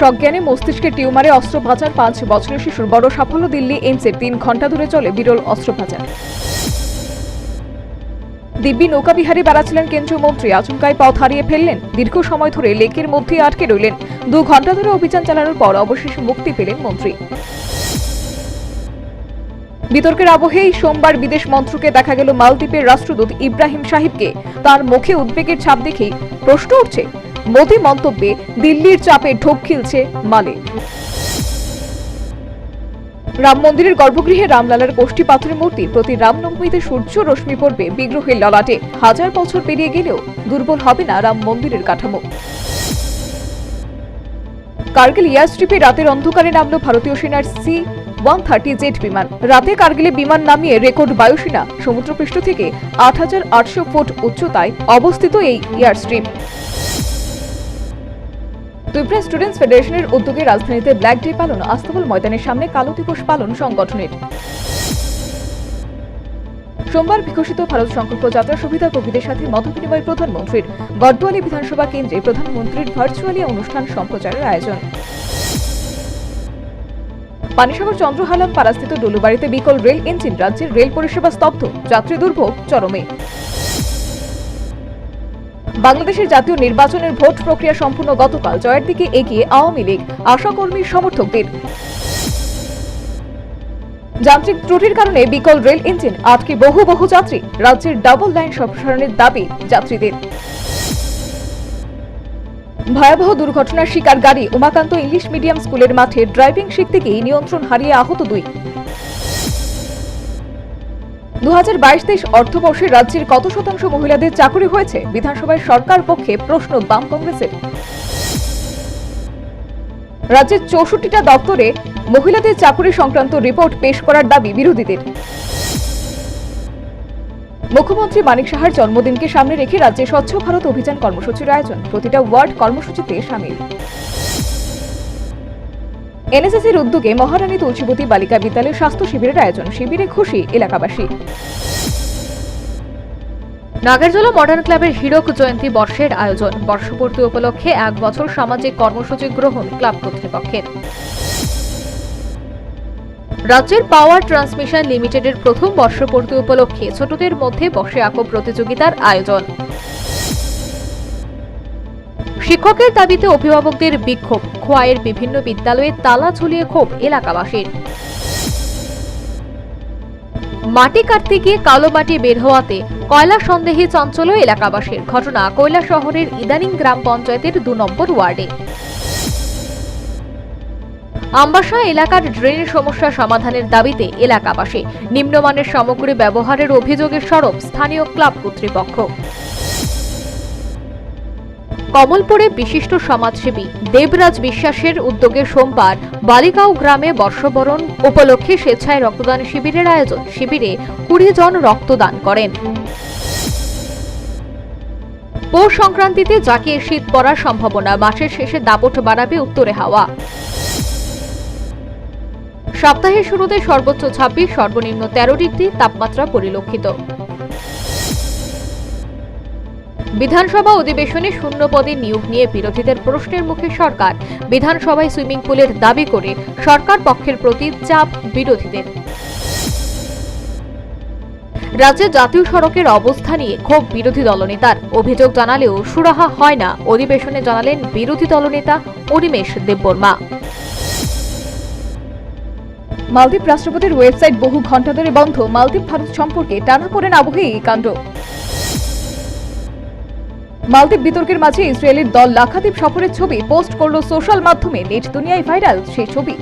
সজ্ঞানে মস্তিষ্কে টিউমারে অস্ত্রোপচার পাঁচ বছরের শিশুর বড় সাফল্য দিল্লি এইমসের তিন ঘণ্টা ধরে চলে বিরল অস্ত্রোপচার দিব্যি নৌকাবিহারে বেড়াচ্ছিলেন কেন্দ্রীয় মন্ত্রী। আচমকায় পথ হারিয়ে ফেললেন। দীর্ঘ সময় ধরে লেকের মধ্যে আটকে রইলেন। দু ঘণ্টা ধরে অভিযান চালানোর পর অবশেষে মুক্তি পেলেন মন্ত্রী। বিতর্কের আবহেই সোমবার বিদেশ মন্ত্রকে দেখা গেল মালদ্বীপের রাষ্ট্রদূত ইব্রাহিম সাহিবকে। তার মুখে উদ্বেগের ছাপ দেখেই প্রশ্ন উঠছে, মোদী মন্তব্যে দিল্লির চাপে ঢোক খিলছে মালে। রাম মন্দিরের গর্ভগৃহে রামলালার কোষ্ঠী পাথরের মূর্তি প্রতি রামনবমীতে সূর্য রশ্মি পড়বে বিগ্রহের ললাটে। হাজার বছর পেরিয়ে গেলেও দুর্বল হবে না রাম মন্দিরের কাঠামো। কার্গিল এয়ারস্ট্রিপে রাতের অন্ধকারে নামল ভারতীয় সেনার সি ওয়ান থার্টি জেট বিমান। রাতে কার্গিলে বিমান নামিয়ে রেকর্ড বায়ুসেনা। সমুদ্রপৃষ্ঠ থেকে আট হাজার আটশো ফুট উচ্চতায় অবস্থিত এই এয়ারস্ট্রিপ ত্রিপুরা স্টুডেন্টস ফেডারেশনের উদ্যোগে রাজধানীতে ব্ল্যাক ডে পালন, আস্তাবল ময়দানের সামনে কালো দিবস পালন সংগঠনের। সোমবার বিকশিত ভারত সংকল্প যাত্রা সুবিধা কবিদের সাথে মত বিনিময় প্রধানমন্ত্রীর। বর্দোয়ালি বিধানসভা কেন্দ্রে প্রধানমন্ত্রীর ভার্চুয়ালি অনুষ্ঠান সম্প্রচারের আয়োজন। পানিসাগর চন্দ্রহালাম পাড়াস্থিত ডলুবাড়িতে বিকল রেল ইঞ্জিন রাজ্যের রেল পরিষেবা স্তব্ধ, যাত্রী দুর্ভোগ চরমে। বাংলাদেশের জাতীয় নির্বাচনের ভোট প্রক্রিয়া সম্পূর্ণ গতকাল, জয়ের দিকে এগিয়ে আওয়ামী লীগ আশাকর্মীর সমর্থকদের। যান্ত্রিক ত্রুটির কারণে বিকল রেল ইঞ্জিন আটকে বহু বহু যাত্রী, রাজ্যের ডাবল লাইন সম্প্রসারণের দাবি যাত্রীদের। ভয়াবহ দুর্ঘটনার শিকার গাড়ি উমাকান্ত ইংলিশ মিডিয়াম স্কুলের মাঠে ড্রাইভিং শিখতে গিয়ে নিয়ন্ত্রণ হারিয়ে আহত দুই। দু হাজার বাইশ তেইশ অর্থবর্ষে রাজ্যের কত শতাংশ মহিলাদের চাকরি হয়েছে? বিধানসভায় সরকার পক্ষে প্রশ্ন বাম কংগ্রেসের। রাজ্যের চৌষট্টিটা দপ্তরে মহিলাদের চাকরি সংক্রান্ত রিপোর্ট পেশ করার দাবি বিরোধীদের। মুখ্যমন্ত্রী মানিক সাহার জন্মদিনকে সামনে রেখে রাজ্যে স্বচ্ছ ভারত অভিযান কর্মসূচির আয়োজন। প্রতিটা ওয়ার্ড কর্মসূচিতে সামিল। এনএসএসের উদ্যোগে মহারানী তুলসীবতী বালিকা বিদ্যালয়ের স্বাস্থ্য শিবিরের আয়োজন। শিবিরে খুশি এলাকাবাসী। নাগেরজোলা মডার্ন ক্লাবের হীরক জয়ন্তী বর্ষের আয়োজন। বর্ষপূর্তি উপলক্ষে এক বছর সামাজিক কর্মসূচি গ্রহণ ক্লাব কর্তৃপক্ষের। রাজ্যের পাওয়ার ট্রান্সমিশন লিমিটেডের প্রথম বর্ষপূর্তি উপলক্ষে ছোটদের মধ্যে বসে আঁকো প্রতিযোগিতার আয়োজন। শিক্ষকের দাবিতে অভিভাবকদের বিক্ষোভ, খোয়াইয়ের বিভিন্ন বিদ্যালয়ে তালা ঝুলিয়ে ক্ষোভ এলাকাবাসীর। মাটি কাটতে গিয়ে কালো মাটি বের হওয়াতে কয়লা সন্দেহে চঞ্চল এলাকাবাসীর। ঘটনা কয়লা শহরের ইদানিং গ্রাম পঞ্চায়েতের দু নম্বর ওয়ার্ডে। আম্বাসা এলাকার ড্রেনের সমস্যা সমাধানের দাবিতে এলাকাবাসী নিম্নমানের সামগ্রী ব্যবহারের অভিযোগে সরব স্থানীয় ক্লাব কর্তৃপক্ষ। কমলপুরে বিশিষ্ট সমাজসেবী দেবরাজ বিশ্বাসের উদ্যোগে সোমবার বালিগাঁও গ্রামে বর্ষবরণ উপলক্ষে স্বেচ্ছায় রক্তদান শিবিরের আয়োজন। শিবিরে কুড়ি জন রক্তদান করেন। পৌষ সংক্রান্তিতে জাকিয়ে শীত পড়ার সম্ভাবনা, মাসের শেষে দাপট বাড়াবে উত্তরে হাওয়া। সপ্তাহের শুরুতে সর্বোচ্চ ছাব্বিশ, সর্বনিম্ন তেরো ডিগ্রি, তাপমাত্রা পরিলক্ষিত। বিধানসভা অধিবেশনে শূন্য পদে নিয়োগ নিয়ে বিরোধীদের প্রশ্নের মুখে সরকার। বিধানসভায় সুইমিং পুলের দাবি করে সরকার পক্ষের প্রতি চাপ বিরোধীদের। রাজ্যে জাতীয় সড়কের অবস্থা নিয়ে ক্ষোভ বিরোধী দলনেতার। অভিযোগ জানালেও সুরাহা হয় না। অধিবেশনে জানালেন বিরোধী দলনেতা অনিমেষ দেববর্মা। মালদ্বীপ রাষ্ট্রপতির ওয়েবসাইট বহু ঘণ্টা ধরে বন্ধ। মালদ্বীপ ভারত সম্পর্কে টানাপোড়েন আবহে এই কাণ্ড। মালদ্বীপ বিতর্কের মাঝে ইসরায়েলের দল লাখাদ্বীপ সফরের ছবি পোস্ট করল সোশ্যাল মাধ্যমে। নেট দুনিয়ায় ভাইরাল সেই ছবি।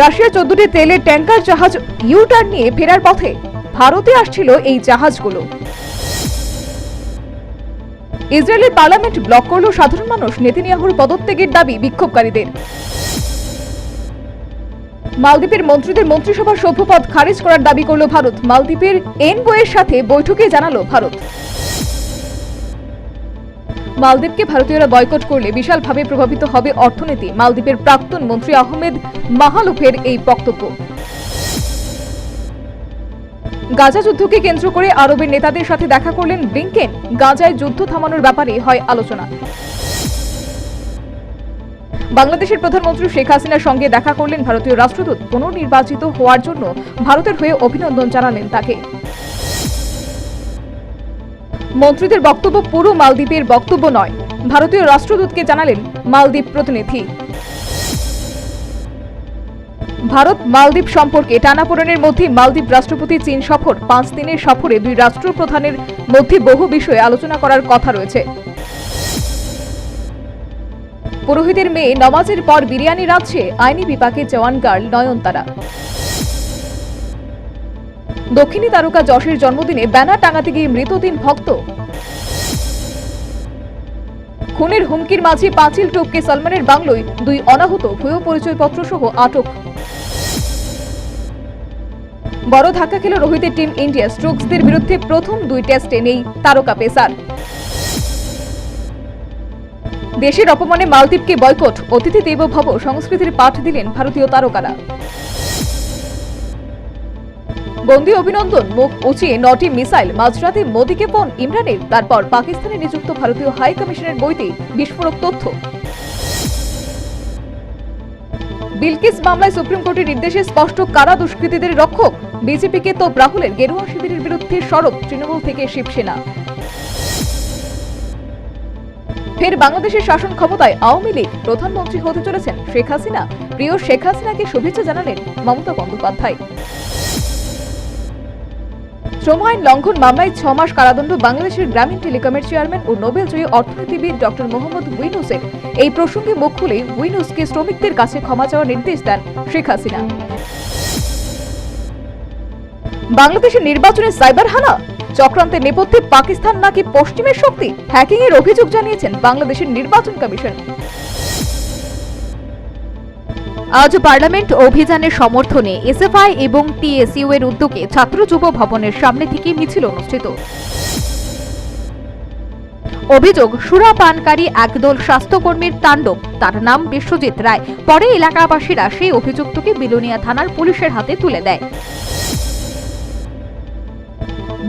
রাশিয়া চোদ্দটি তেলের ট্যাঙ্কার জাহাজ ইউটার্ন নিয়ে ফেরার পথে ভারতে আসছিল এই জাহাজগুলো। ইসরায়েলের পার্লামেন্ট ব্লক করল সাধারণ মানুষ। নেতিনিয়াহুর পদত্যাগের দাবি বিক্ষোভকারীদের। মালদ্বীপের মন্ত্রীদের মন্ত্রিসভার সভ্যপদ খারিজ করার দাবি করল ভারত। মালদ্বীপের এনবোয়ের সাথে বৈঠকে জানালো ভারত। মালদ্বীপকে ভারতীয়রা বয়কট করলে বিশালভাবে প্রভাবিত হবে অর্থনীতি, মালদ্বীপের প্রাক্তন মন্ত্রী আহমেদ মাহালুফের এই বক্তব্য। গাজা যুদ্ধকে কেন্দ্র করে আরবের নেতাদের সাথে দেখা করলেন ব্লিংকেন। গাজায় যুদ্ধ থামানোর ব্যাপারে হয় আলোচনা। বাংলাদেশের প্রধানমন্ত্রী শেখ হাসিনার সঙ্গে দেখা করলেন ভারতীয় রাষ্ট্রদূত। পুনর্নির্বাচিত হওয়ার জন্য ভারতের হয়ে অভিনন্দন জানালেন তাকে। মন্ত্রীদের বক্তব্য পুরো মালদ্বীপের বক্তব্য নয়। ভারতীয় রাষ্ট্রদূতকে জানালেন মালদ্বীপ প্রতিনিধি। ভারত মালদ্বীপ সম্পর্কে টানাপোড়েনের মধ্যে মালদ্বীপ রাষ্ট্রপতি চীন সফর, পাঁচ দিনের সফরে দুই রাষ্ট্রপ্রধানের মধ্যে বহু বিষয়ে আলোচনা করার কথা রয়েছে। পুরোহিতের মেয়ে নমাজের পর বিরিয়ানি রাঁধছে আইনি বিপাকে জওয়ান গার্ল নয়নতারা। দক্ষিণী তারকা যশের জন্মদিনে ব্যানার টাঙাতে গিয়ে মৃত তিন ভক্ত। খুনের হুমকির মাঝে পাঁচিল টপকে সলমানের বাংলোয় দুই অনাহত ভুয়ো পরিচয়পত্র সহ আটক। বড় ধাক্কা খেল রোহিতের টিম ইন্ডিয়া স্ট্রোকসদের বিরুদ্ধে প্রথম দুই টেস্টে নেই তারকা পেসার। দেশের অপমানে মালদ্বীপকে বয়কট, অতিথি দেব ভব সংস্কৃতির পাঠ দিলেন ভারতীয় তারকারা। বন্দি অভিনন্দন, মুখ উঁচিয়ে নটি মিসাইল, মাঝরাতে মোদীকে ফোন ইমরানের, তারপর পাকিস্তানে নিযুক্ত ভারতীয় হাই কমিশনের বইতে বিস্ফোরক তথ্য। বিলকিস মামলায় সুপ্রিম কোর্টের নির্দেশে স্পষ্ট কারা দুষ্কৃতীদের রক্ষক? বিজেপিকে তো রাহুলের গেরুয়া শিবিরের বিরুদ্ধে সরব তৃণমূল থেকে শিবসেনা। ফের বাংলাদেশের শাসন ক্ষমতায় আওয়ামী লীগ প্রধানমন্ত্রী হতে চলেছেন শেখ হাসিনা। প্রিয় শেখ হাসিনাকে শুভেচ্ছা জানালেন মমতা বন্দ্যোপাধ্যায়। শ্রম আইন লঙ্ঘন মামলায় ছ মাস কারাদণ্ড বাংলাদেশের গ্রামীণ টেলিকমের চেয়ারম্যান ও নোবেলজয়ী অর্থনীতিবিদ ডক্টর মোহাম্মদ উইনুসের। এই প্রসঙ্গে মুখ খুলে উইনুসকে শ্রমিকদের কাছে ক্ষমা চাওয়ার নির্দেশ দেন শেখ হাসিনা। বাংলাদেশের নির্বাচনে সাইবার হানা? চক্রান্তের নেপথ্যে পাকিস্তান নাকি পশ্চিমের শক্তি? হ্যাকিং এর অভিযোগ জানিয়েছেন বাংলাদেশের নির্বাচন কমিশন। আজ পার্লামেন্ট অভিযানের সমর্থনে এসএফআই এবং টিএসইউ এর উদ্যোগে ছাত্র যুব ভবনের সামনে থেকে মিছিল অনুষ্ঠিত। অভিযোগ সুরা পানকারী একদল স্বাস্থ্যকর্মীর তাণ্ডব। তার নাম বিশ্বজিৎ রায়। পরে এলাকাবাসীরা সেই অভিযুক্তকে বিলোনিয়া থানার পুলিশের হাতে তুলে দেয়।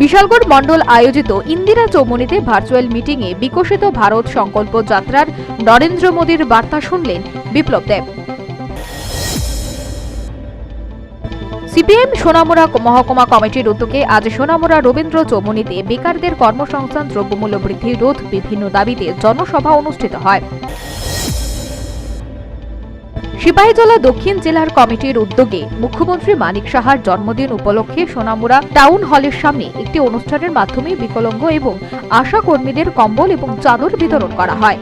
বিশালগড় মণ্ডল আয়োজিত ইন্দিরা চৌমুনিতে ভার্চুয়াল মিটিংয়ে বিকশিত ভারত সংকল্প যাত্রার নরেন্দ্র মোদীর বার্তা শুনলেন বিপ্লব দেব। সিপিএম সোনামুড়া মহকুমা কমিটির উদ্যোগে আজ সোনামুড়া রবীন্দ্র চৌমনিতে বেকারদের কর্মসংস্থান দ্রব্যমূল্য বৃদ্ধি রোধ বিভিন্ন দাবিতে জনসভা অনুষ্ঠিত হয়। সিপাহীজলা দক্ষিণ জেলার কমিটির উদ্যোগে মুখ্যমন্ত্রী মানিক সাহার জন্মদিন উপলক্ষে সোনামুড়া টাউন হলের সামনে একটি অনুষ্ঠানের মাধ্যমে বিকলঙ্গ এবং আশা কর্মীদের কম্বল এবং চাদর বিতরণ করা হয়।